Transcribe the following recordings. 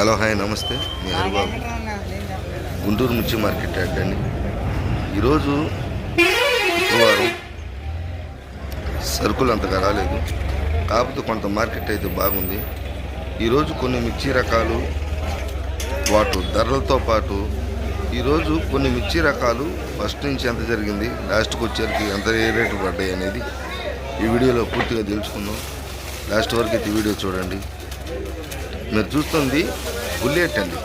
Hello hi నమస్తే. మీ హరిబాబు గుంటూరు మిర్చి market అండి. ఈరోజు శుక్రవారం సరుకులు అంతగా రాలేదు. కాకపోతే కొంత మార్కెట్ అయితే బాగుంది. ఈరోజు కొన్ని మిర్చి రకాలు వాటి ధరలతో పాటు ఈరోజు కొన్ని మిర్చి రకాలు ఫస్ట్ నుంచి ఎంత జరిగింది లాస్ట్కి వచ్చేసరికి ఎంత ఏ రేటు పడ్డాయి అనేది ఈ వీడియోలో పూర్తిగా తెలుసుకుందాం. లాస్ట్ వరకు అయితే వీడియో చూడండి. మీరు చూస్తుంది బుల్లెట్ అండి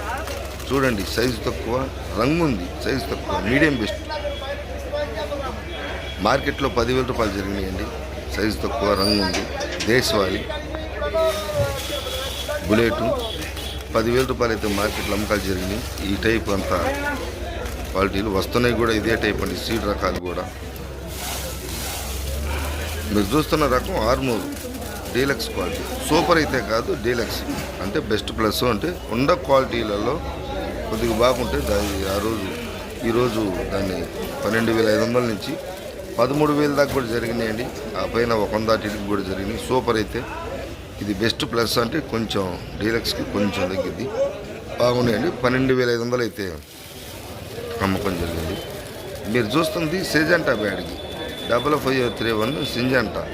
చూడండి సైజు తక్కువ రంగు ఉంది సైజు తక్కువ మీడియం బెస్ట్ మార్కెట్లో పదివేల రూపాయలు జరిగినాయండి. సైజు తక్కువ రంగు ఉంది దేశవాళి. బుల్లెట్ పదివేల రూపాయలు అయితే మార్కెట్లో అమ్మకాలు జరిగినాయి. ఈ టైప్ అంతా క్వాలిటీలు వస్తున్నాయి కూడా ఇదే టైప్ అండి సీడ్ రకాలు కూడా. మీరు చూస్తున్న రకం ఆర్మూర్. Deluxe quality. సూపర్ అయితే కాదు డీలక్స్. అంటే బెస్ట్ ప్లస్. అంటే ఉండ క్వాలిటీలలో కొద్దిగా బాగుంటే దాని ఆ రోజు ఈరోజు దాన్ని పన్నెండు వేల ఐదు వందల నుంచి పదమూడు వేల దాకా కూడా జరిగినాయండి. ఆ పైన ఒక వంద అటుకి కూడా జరిగినాయి. సూపర్ అయితే. ఇది బెస్ట్ ప్లస్ అంటే కొంచెం డీలక్స్కి కొంచెం తగ్గింది. బాగున్నాయండి. పన్నెండు వేల ఐదు వందలు అయితే అమ్మకం జరిగింది. మీరు చూస్తుంది సెజంటా బ్యాడ్కి. Double five three one Syngenta.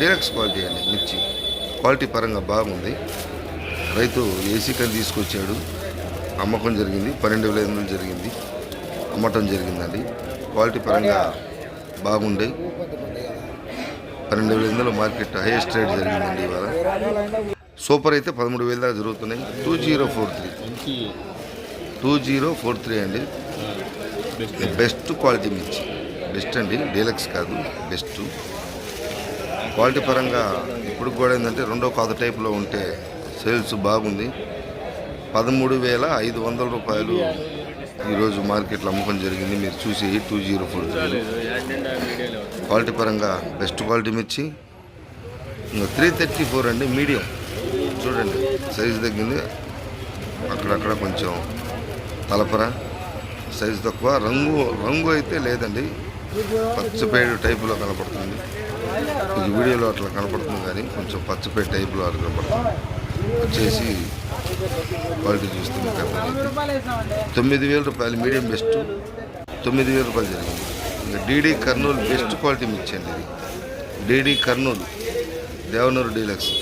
Deluxe quality అండి మిర్చి. క్వాలిటీ పరంగా బాగుంది. రైతు ఏసీ కని తీసుకొచ్చాడు. అమ్మకం జరిగింది పన్నెండు వేల వందలు జరిగింది. అమ్మటం జరిగిందండి. క్వాలిటీ పరంగా బాగుండే. పన్నెండు వేల వందలు మార్కెట్ హైయెస్ట్ రేట్ జరిగిందండి ఇవాళ. సూపర్ అయితే పదమూడు వేల దాకా జరుగుతున్నాయి. Two zero four three two zero four three అండి. బెస్ట్ క్వాలిటీ మిర్చి. బెస్ట్ అండి. డీలక్స్ కాదు. బెస్ట్ క్వాలిటీ పరంగా ఇప్పుడు కూడా ఏంటంటే రెండో కొత్త టైప్లో ఉంటే సేల్స్ బాగుంది. పదమూడు వేల ఐదు వందల రూపాయలు ఈరోజు మార్కెట్లో అమ్మకం జరిగింది. మీరు చూసి టూ జీరో ఫోర్ క్వాలిటీ పరంగా బెస్ట్ క్వాలిటీ మిర్చి. ఇంకా త్రీ థర్టీ ఫోర్ అండి మీడియం. చూడండి సైజు తగ్గింది. అక్కడక్కడ కొంచెం తలపర. సైజు తక్కువ. రంగు రంగు అయితే లేదండి. పచ్చపేడు టైపులో కనపడుతుంది. ఈ వీడియోలో అట్లా కనపడుతుంది కానీ కొంచెం పచ్చపేడు టైపులో అట్లా కనపడుతుంది. వచ్చేసి క్వాలిటీ చూస్తే మీకు అర్థమైంది తొమ్మిది వేల రూపాయలు మీడియం బెస్ట్ తొమ్మిది వేల రూపాయలు జరిగింది. ఇంకా డీడీ కర్నూలు బెస్ట్ క్వాలిటీ మిర్చండి ఇది. డీడీ కర్నూలు దేవనూరు డీలక్స్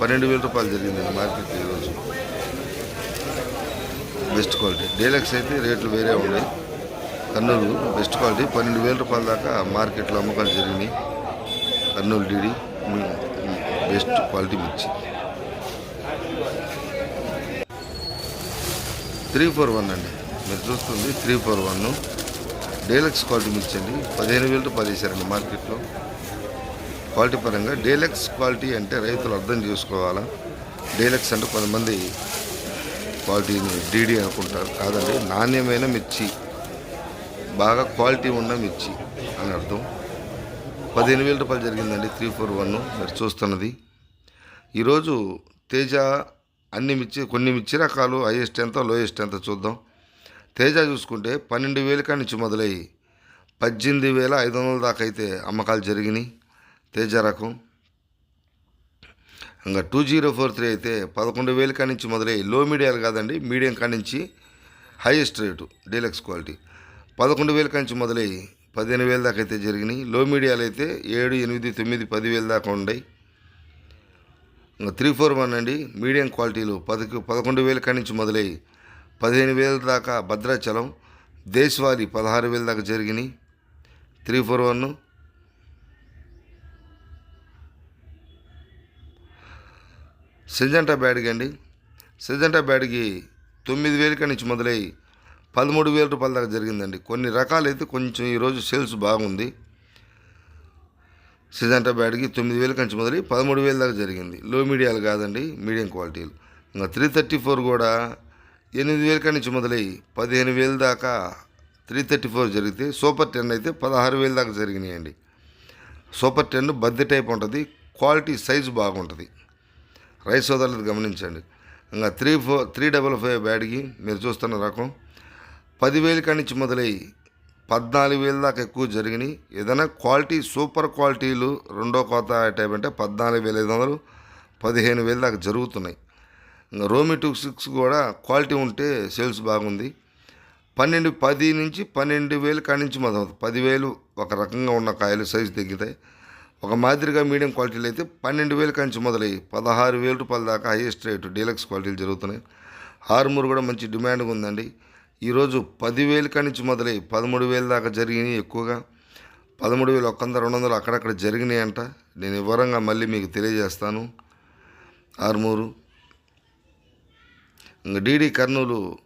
పన్నెండు వేల రూపాయలు జరిగింది మార్కెట్ ఈరోజు. బెస్ట్ క్వాలిటీ డీలక్స్ అయితే రేట్లు వేరే ఉన్నాయి. కర్నూలు బెస్ట్ క్వాలిటీ పన్నెండు వేల రూపాయల దాకా మార్కెట్లో అమ్మకాలు జరిగినాయి. కర్నూలు డీడీ బెస్ట్ క్వాలిటీ మిర్చి. త్రీ ఫోర్ వన్ అండి. మీరు చూస్తుంది three four one. Deluxe quality మిర్చి అండి. పదిహేను వేలు పదిహేసారండి మార్కెట్లో. క్వాలిటీ పరంగా డీలక్స్ క్వాలిటీ అంటే రైతులు అర్థం చేసుకోవాలా? డీలక్స్ అంటే కొంతమంది క్వాలిటీని డీడీ అనుకుంటారు. కాదండి నాణ్యమైన మిర్చి బాగా క్వాలిటీ ఉన్న మిర్చి అని అర్థం. పదిహేను వేల రూపాయలు జరిగిందండి త్రీ ఫోర్ వన్ మీరు చూస్తున్నది. ఈరోజు తేజ అన్ని మిర్చి కొన్ని మిర్చి రకాలు హైయెస్ట్ ఎంత లోయెస్ట్ ఎంత చూద్దాం. తేజ చూసుకుంటే పన్నెండు వేల కాడి నుంచి మొదలై పద్దెనిమిది వేల ఐదు వందల దాకా అయితే అమ్మకాలు జరిగినాయి తేజ రకం. ఇంకా టూ జీరో ఫోర్ త్రీ అయితే పదకొండు వేల కాడి నుంచి మొదలై లో మీడియాలు కాదండి మీడియం కాడి నుంచి హైయెస్ట్ రేటు డీలక్స్ క్వాలిటీ పదకొండు వేల కాడి నుంచి మొదలై పదిహేను వేల దాకా అయితే జరిగినాయి. లో మీడియాలు అయితే ఏడు ఎనిమిది తొమ్మిది పదివేల దాకా ఉన్నాయి ఇంకా త్రీ ఫోర్ వన్ అండి. మీడియం క్వాలిటీలు పదకు పదకొండు వేల కాడి నుంచి మొదలై పదిహేను వేల దాకా భద్రాచలం దేశవాళీ పదహారు వేల దాకా జరిగినాయి. Three four one. సెజంటా బ్యాడ్కి అండి. సెజంటా బ్యాడ్కి తొమ్మిది వేల కాడి నుంచి మొదలై పదమూడు వేల రూపాయల దాకా జరిగిందండి. కొన్ని రకాలైతే కొంచెం ఈరోజు సేల్స్ బాగుంది. సిజంటా బ్యాడ్కి తొమ్మిది వేల కంచి మొదలై పదమూడు వేల దాకా జరిగింది. లో మీడియాలు కాదండి మీడియం క్వాలిటీలు. ఇంకా త్రీ థర్టీ ఫోర్ కూడా ఎనిమిది వేల కాడి నుంచి మొదలై పదిహేను వేల దాకా త్రీ థర్టీ ఫోర్ జరిగితే సూపర్ టెన్ అయితే పదహారు వేల దాకా జరిగినాయండి. సూపర్ టెన్ బద్దె టైప్ ఉంటుంది క్వాలిటీ సైజు బాగుంటుంది. రైస్ సోదరులు గమనించండి. ఇంకా three four three double five బ్యాడ్కి మీరు చూస్తున్న రకం పదివేల కాడి నుంచి మొదలై పద్నాలుగు వేల దాకా ఎక్కువ జరిగినాయి. ఏదైనా క్వాలిటీ సూపర్ క్వాలిటీలు రెండో కోత టైప్ అంటే పద్నాలుగు వేల ఐదు వందలు పదిహేను వేల దాకా జరుగుతున్నాయి. ఇంకా రోమి టూ సిక్స్ కూడా క్వాలిటీ ఉంటే సేల్స్ బాగుంది. పన్నెండు పది నుంచి పన్నెండు వేలు కాడి మొదలవుతుంది. పదివేలు ఒక రకంగా ఉన్న కాయలు సైజు తగ్గుతాయి. ఒక మాదిరిగా మీడియం క్వాలిటీలు అయితే పన్నెండు వేలు కాడి నుంచి మొదలయ్యి పదహారు వేల రూపాయల దాకా హైయెస్ట్ రేటు డీలక్స్ క్వాలిటీలు జరుగుతున్నాయి. హార్మూర్ కూడా మంచి డిమాండ్గా ఉందండి. ఈరోజు పదివేలు కానించి నుంచి మొదలై పదమూడు వేలు దాకా జరిగినాయి ఎక్కువగా. పదమూడు వేలు ఒక్క వంద రెండు వందలు అక్కడక్కడ జరిగినాయి అంట నేను వివరంగా మళ్ళీ మీకు తెలియజేస్తాను. ఆర్మూరు. ఇంకా డీడీ కర్నూలు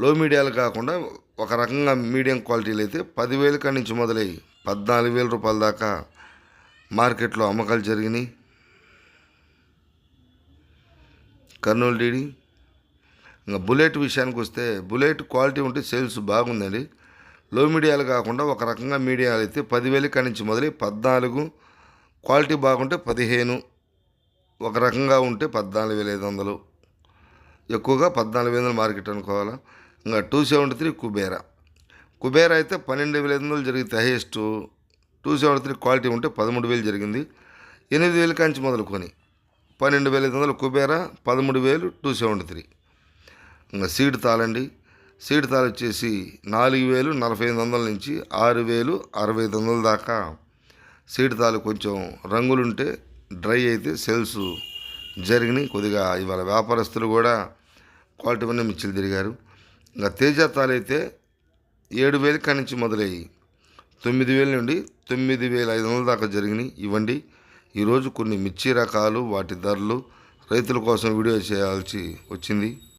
లో మీడియాలు కాకుండా ఒక రకంగా మీడియం క్వాలిటీలు అయితే పదివేల కాడి నుంచి మొదలై పద్నాలుగు వేల రూపాయల దాకా మార్కెట్లో అమ్మకాలు జరిగినాయి. కర్నూలు డీడీ. ఇంకా బుల్లెట్ విషయానికి వస్తే బుల్లెట్ క్వాలిటీ ఉంటే సేల్స్ బాగుందండి. లో మీడియాలు కాకుండా ఒక రకంగా మీడియాలు అయితే పదివేల నుంచి మొదలై పద్నాలుగు క్వాలిటీ బాగుంటే పదిహేను ఒక రకంగా ఉంటే పద్నాలుగు వేల ఐదు వందలు. ఎక్కువగా పద్నాలుగు వేల మార్కెట్ అనుకోవాలా? ఇంకా two seventy three Kubera. Kubera అయితే పన్నెండు వేల ఐదు వందలు జరిగితే highest. Two seventy three quality ఉంటే పదమూడు వేలు జరిగింది. ఎనిమిది వేల కాంచి మొదలుకొని పన్నెండు వేల ఐదు వందలు కుబేరా పదమూడు వేలు టూ సెవెంటీ త్రీ. సీడ్ తాళండి సీడ్ తాళ వచ్చేసి నాలుగు వేలు నలభై ఐదు వందల నుంచి ఆరు వేలు అరవై ఐదు వందల దాకా సీడ్ తాలు కొంచెం రంగులుంటే డ్రై అయితే సేల్స్ జరిగినాయి. కొద్దిగా ఇవాళ వ్యాపారస్తులు కూడా క్వాలిటీ ఉన్న మిర్చిలు తిరిగారు. ఇంకా తేజ తాళైతే ఏడు వేల కాడి నుంచి మొదలయ్యి తొమ్మిది వేల నుండి తొమ్మిది వేల ఐదు వందల దాకా జరిగినాయి ఇవ్వండి. ఈరోజు కొన్ని మిర్చి రకాలు వాటి ధరలు రైతుల కోసం వీడియో చేయాల్సి వచ్చింది.